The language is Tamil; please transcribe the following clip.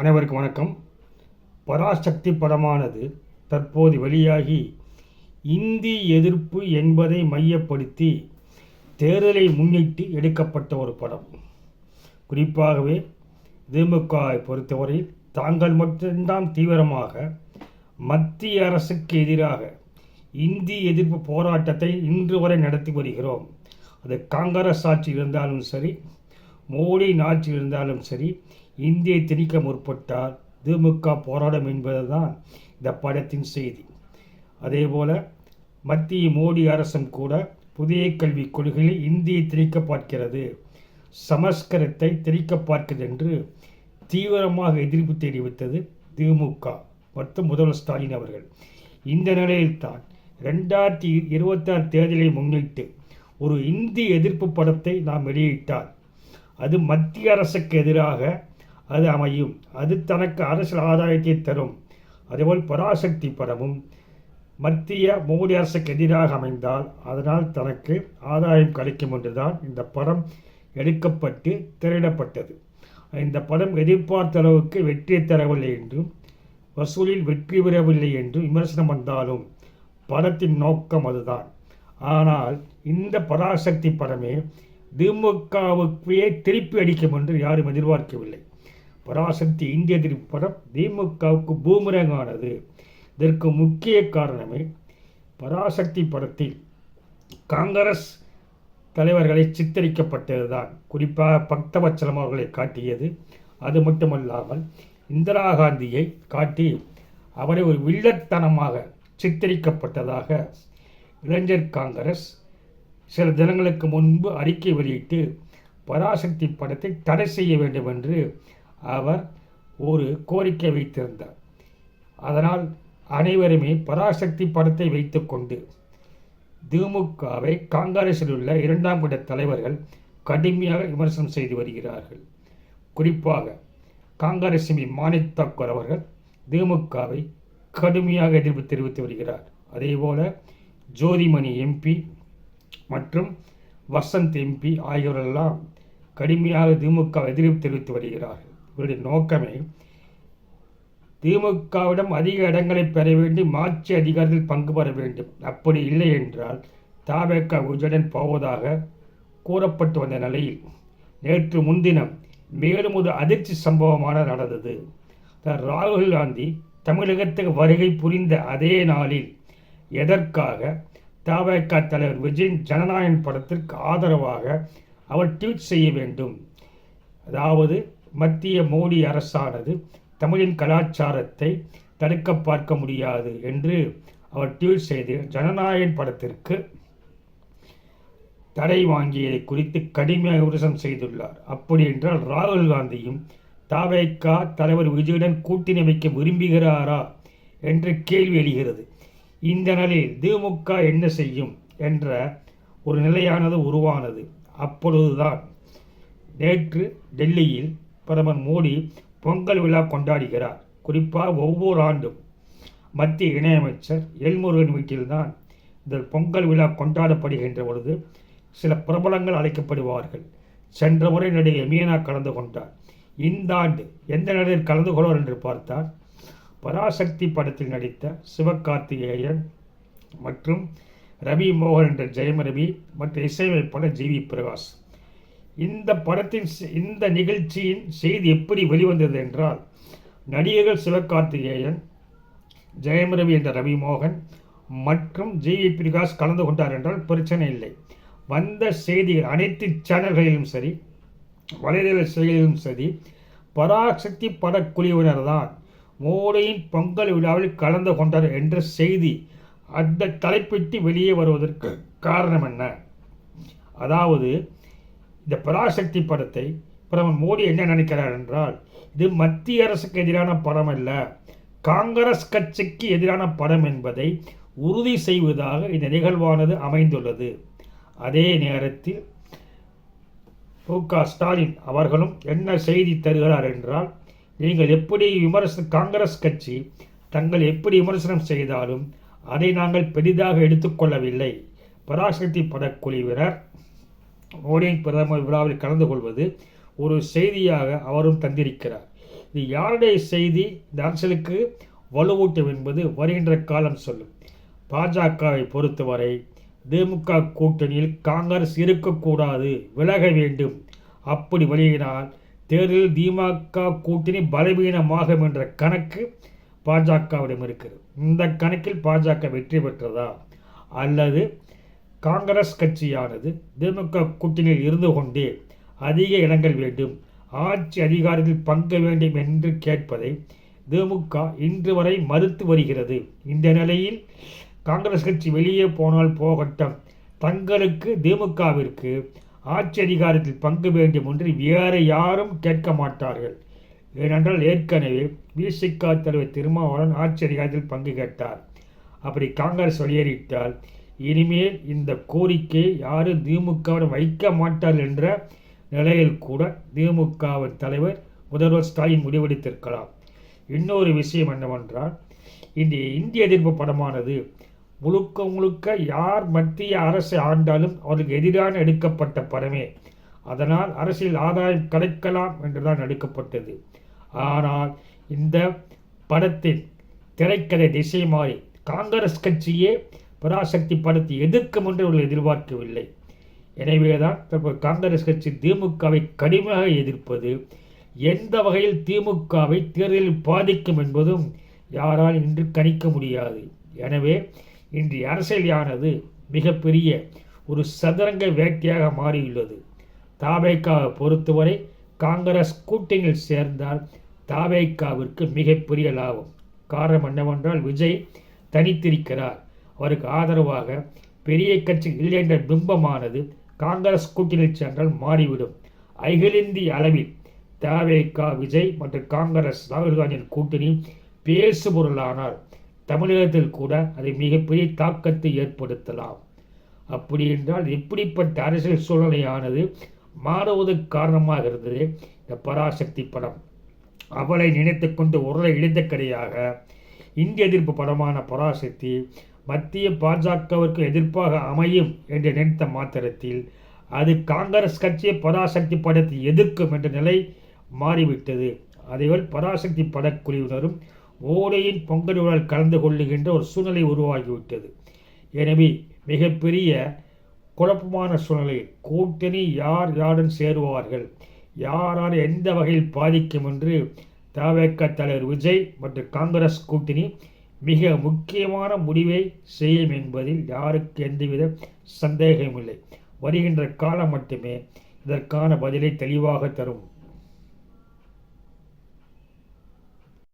அனைவருக்கும் வணக்கம். பராசக்தி படமானது தற்போது வெளியாகி இந்தி எதிர்ப்பு என்பதை மையப்படுத்தி தேர்தலை முன்னிட்டு எடுக்கப்பட்ட ஒரு படம். குறிப்பாகவே திமுகவை பொறுத்தவரை தாங்கள் மட்டும்தான் தீவிரமாக மத்திய அரசுக்கு எதிராக இந்தி எதிர்ப்பு போராட்டத்தை இன்று வரை நடத்தி வருகிறோம். அது காங்கிரஸ் ஆட்சி இருந்தாலும் சரி மோடி ஆட்சி இருந்தாலும் சரி இந்தியை திணிக்க முற்பட்டால் திமுக போராடும் என்பதுதான் இந்த படத்தின் செய்தி. அதேபோல மத்திய மோடி அரசும் கூட புதிய கல்விக் கொள்கையில் இந்தியை திணிக்க பார்க்கிறது. சமஸ்கிருதத்தை திணிக்க பார்க்கிறது என்று தீவிரமாக எதிர்ப்பு தெரிவித்தது திமுக மற்றும் முதல்வர் ஸ்டாலின் அவர்கள். இந்த நிலையில்தான் ரெண்டாயிரத்தி இருபத்தாறு தேர்தலை முன்னிட்டு ஒரு இந்தி எதிர்ப்பு படத்தை நாம் வெளியிட்டார் அது மத்திய அரசுக்கு எதிராக அது அமையும். அது தனக்கு அரசியல் ஆதாயத்தை தரும். அதேபோல் பராசக்தி படமும் மத்திய மோடி அரசுக்கு எதிராக அமைந்தால் அதனால் தனக்கு ஆதாயம் கிடைக்கும் என்றுதான் இந்த படம் எடுக்கப்பட்டு திரையிடப்பட்டது. இந்த படம் எதிர்பார்த்த அளவுக்கு வெற்றி தரவில்லை என்றும் வசூலில் வெற்றி பெறவில்லை என்றும் விமர்சனம் வந்தாலும் படத்தின் நோக்கம் அதுதான். ஆனால் இந்த பராசக்தி படமே திமுகவுக்கே திருப்பி அடிக்கும் என்று யாரும் எதிர்பார்க்கவில்லை. பராசக்தி இந்திய திரைப்படம் திமுகவுக்கு பூமரங்கானது. இதற்கு முக்கிய காரணமே பராசக்தி படத்தில் காங்கிரஸ் தலைவர்களை சித்தரிக்கப்பட்டதுதான். குறிப்பாக பக்தவச்சலம் அவர்களை காட்டியது. அது மட்டுமல்லாமல் இந்திரா காந்தியை காட்டி அவரை ஒரு வில்லத்தனமாக சித்தரிக்கப்பட்டதாக இளைஞர் காங்கிரஸ் சில தினங்களுக்கு முன்பு அறிக்கை வெளியிட்டு பராசக்தி படத்தை தடை செய்ய வேண்டும் என்று அவர் ஒரு கோரிக்கை வைத்திருந்தார். அதனால் அனைவருமே பராசக்தி படத்தை வைத்துக்கொண்டு திமுகவை காங்கிரஸில் உள்ள இரண்டாம் கட்ட தலைவர்கள் கடுமையாக விமர்சனம் செய்து வருகிறார்கள். குறிப்பாக காங்கிரஸ் மாணிக் தாக்கூர் அவர்கள் திமுகவை கடுமையாக எதிர்ப்பு தெரிவித்து வருகிறார். அதேபோல ஜோதிமணி எம்பி மற்றும் வசந்த் எம்பி ஆகியோரெல்லாம் கடுமையாக திமுக எதிர்ப்பு தெரிவித்து வருகிறார்கள். இவருடைய நோக்கமே திமுகவிடம் அதிக இடங்களை பெற வேண்டி ஆட்சி அதிகாரத்தில் பங்கு பெற வேண்டும். அப்படி இல்லை என்றால் தாவேக்கா உஜடன் போவதாக கூறப்பட்டு வந்த நிலையில் நேற்று முன்தினம் மேலும் ஒரு அதிர்ச்சி சம்பவமான நடந்தது. ராகுல் காந்தி தமிழகத்துக்கு வருகை புரிந்த அதே நாளில் எதற்காக தாவேக்கா தலைவர் விஜய் ஜனநாயகன் படத்திற்கு ஆதரவாக அவர் ட்வீட் செய்ய வேண்டும். அதாவது மத்திய மோடி அரசானது தமிழின் கலாச்சாரத்தை தடுக்க பார்க்க முடியாது என்று அவர் ட்வீட் செய்து ஜனநாயகன் படத்திற்கு தடை வாங்கியதை குறித்து கடுமையாக விமர்சனம் செய்துள்ளார். அப்படி என்றால் ராகுல் காந்தியும் தாவேக்கா தலைவர் விஜயுடன் கூட்டணி அமைக்க விரும்புகிறாரா? என்ற கேள்வி எழுகிறது. இந்த நிலையில் திமுக என்ன செய்யும் என்ற ஒரு நிலையானது உருவானது. அப்பொழுதுதான் நேற்று டெல்லியில் பிரதமர் மோடி பொங்கல் விழா கொண்டாடுகிறார். குறிப்பாக ஒவ்வொரு ஆண்டும். மத்திய இணையமைச்சர் எல்முருகன் வீட்டில்தான் இந்த பொங்கல் விழா கொண்டாடப்படுகின்ற பொழுது சில பிரபலங்கள் அழைக்கப்படுவார்கள். சென்ற முறை நடிகை மீனா கலந்து கொண்டார். இந்த ஆண்டு எந்த நடிகர் கலந்து கொள்வார் என்று பார்த்தால் பராசக்தி படத்தில் நடித்த சிவகார்த்திகேயன் மற்றும் ரவி மோகன் என்ற ஜெயம் ரவி மற்றும் இசையமைப்பாளர் ஜி வி பிரகாஷ். இந்த படத்தின் இந்த நிகழ்ச்சியின் செய்தி எப்படி வெளிவந்தது என்றால் நடிகர்கள் சிவகார்த்திகேயன் ஜெயம் ரவி என்ற ரவி மோகன் மற்றும் ஜி. வி. பிரகாஷ் கலந்து கொண்டார் என்றால் பிரச்சனை இல்லை. வந்த செய்திகள் அனைத்து சேனல்களிலும் சரி வலைதள செயலிலும் சரி பராசக்தி படக்குழுவினர் தான் மோடியின் பொங்கல் விழாவில் கலந்து கொண்டார் என்ற செய்தி அந்த தலைப்பிட்டு வெளியே வருவதற்கு காரணம் என்ன? அதாவது இந்த பராசக்தி படத்தை பிரதமர் மோடி என்ன நினைக்கிறார் என்றால் இது மத்திய அரசுக்கு எதிரான படம் அல்ல காங்கிரஸ் கட்சிக்கு எதிரான படம் என்பதை உறுதி செய்வதாக இந்த நிகழ்வானது அமைந்துள்ளது. அதே நேரத்தில் மு க ஸ்டாலின் அவர்களும் என்ன செய்தி தருகிறார் என்றால் நீங்கள் எப்படி விமர்சன காங்கிரஸ் கட்சி தங்கள் எப்படி விமர்சனம் செய்தாலும் அதை நாங்கள் பெரிதாக எடுத்துக்கொள்ளவில்லை பராசக்தி படக்குழுவினர் மோடியின் பிரதமர் விழாவில் கலந்து கொள்வது ஒரு செய்தியாக அவரும் தந்திருக்கிறார். இது யாருடைய செய்தி? இந்த அரசியலுக்கு வலுவூட்டும் என்பது வருகின்ற காலம் சொல்லும். பாஜகவை பொறுத்தவரை திமுக கூட்டணியில் காங்கிரஸ் இருக்கக்கூடாது விலக வேண்டும். அப்படி வெளியினால் தேர்தலில் திமுக கூட்டணி பலவீனமாகும் என்ற கணக்கு பாஜகவிடம் இருக்கிறது. இந்த கணக்கில் பாஜக வெற்றி பெற்றதா? அல்லது காங்கிரஸ் கட்சியானது திமுக கூட்டணியில் இருந்து கொண்டே அதிக இடங்கள் வேண்டும். ஆட்சி அதிகாரத்தில் பங்கு வேண்டும் என்று கேட்பதை திமுக இன்று வரை மறுத்து வருகிறது. இந்த நிலையில் காங்கிரஸ் கட்சி வெளியே போனால் போகட்டும். தங்களுக்கு திமுகவிற்கு ஆட்சி அதிகாரத்தில் பங்கு வேண்டும் என்று வேறு யாரும் கேட்க மாட்டார்கள். ஏனென்றால் ஏற்கனவே விசிக தலைவர் திருமாவளவன் ஆட்சி அதிகாரத்தில் பங்கு கேட்டார். அப்படி காங்கிரஸ் வெளியேறிட்டால் இனிமேல் இந்த கோரிக்கை யாரும் திமுகவிடம் வைக்க மாட்டார் என்ற நிலையில் கூட திமுகவின் தலைவர் முதல்வர் ஸ்டாலின் முடிவெடுத்திருக்கலாம். இன்னொரு விஷயம் என்னவென்றால் இந்த இந்திய எதிர்ப்பு படமானது முழுக்க முழுக்க யார் மத்திய அரசை ஆண்டாலும் அவருக்கு எதிரான எடுக்கப்பட்ட படமே. அதனால் அரசியல் ஆதாயம் கிடைக்கலாம் என்றுதான் எடுக்கப்பட்டது. ஆனால் இந்த படத்தின் திரைக்கதை திசை மாறி காங்கிரஸ் கட்சியே பராசக்தி படத்தை எதிர்க்கும் என்று அவர்கள் எதிர்பார்க்கவில்லை. எனவேதான் தற்போது காங்கிரஸ் கட்சி திமுகவை கடுமையாக எதிர்ப்பது எந்த வகையில் திமுகவை தேர்தலில் பாதிக்கும் என்பதும் யாரால் இன்று கணிக்க முடியாது. எனவே இன்று அரசியலானது மிகப்பெரிய ஒரு சதுரங்க வேட்டையாக மாறியுள்ளது. தாபேக்காவை பொறுத்தவரை காங்கிரஸ் கூட்டணியில் சேர்ந்தால் தாபேக்காவிற்கு மிகப்பெரிய லாபம். காரணம் என்னவென்றால் விஜய் தனித்திருக்கிறார். அவருக்கு ஆதரவாக பெரிய கட்சி இல்லை என்ற பிம்பமானது காங்கிரஸ் கூட்டணியில் சென்றால் மாறிவிடும். அகில இந்திய அளவில் தாவேக்கா விஜய் மற்றும் காங்கிரஸ் ராகுல் காந்தியின் கூட்டணி பேசுபொருளானால் தமிழகத்தில் கூட அதை மிகப்பெரிய தாக்கத்தை ஏற்படுத்தலாம். அப்படி என்றால் இப்படிப்பட்ட அரசியல் சூழ்நிலையானது மாறுவதற்கு காரணமாக இருந்தது இந்த பராசக்தி படம். அவளை நினைத்து கொண்டு உருளை இழிந்த கரையாக இந்திய எதிர்ப்பு படமான பராசக்தி மத்திய பாஜகவிற்கு எதிர்ப்பாக அமையும் என்று நினைத்த மாத்திரத்தில் அது காங்கிரஸ் கட்சியை பராசக்தி படத்தை எதிர்க்கும் என்ற நிலை மாறிவிட்டது. அதேபோல் பராசக்தி படக்குழுவினரும் ஓடையின் பொங்கல் விழாவில் கலந்து கொள்ளுகின்ற ஒரு சூழ்நிலை உருவாகிவிட்டது. எனவே மிகப்பெரிய குழப்பமான சூழ்நிலை கூட்டணி யார் யாருடன் சேருவார்கள் யாரால் எந்த வகையில் பாதிக்கும் என்று தவேக்க தலைவர் விஜய் மற்றும் காங்கிரஸ் கூட்டணி மிக முக்கியமான முடிவை செய்யும் என்பதில் யாருக்கு எந்தவித சந்தேகமில்லை வருகின்ற காலம் மட்டுமே இதற்கான பதிலை தெளிவாக தரும்.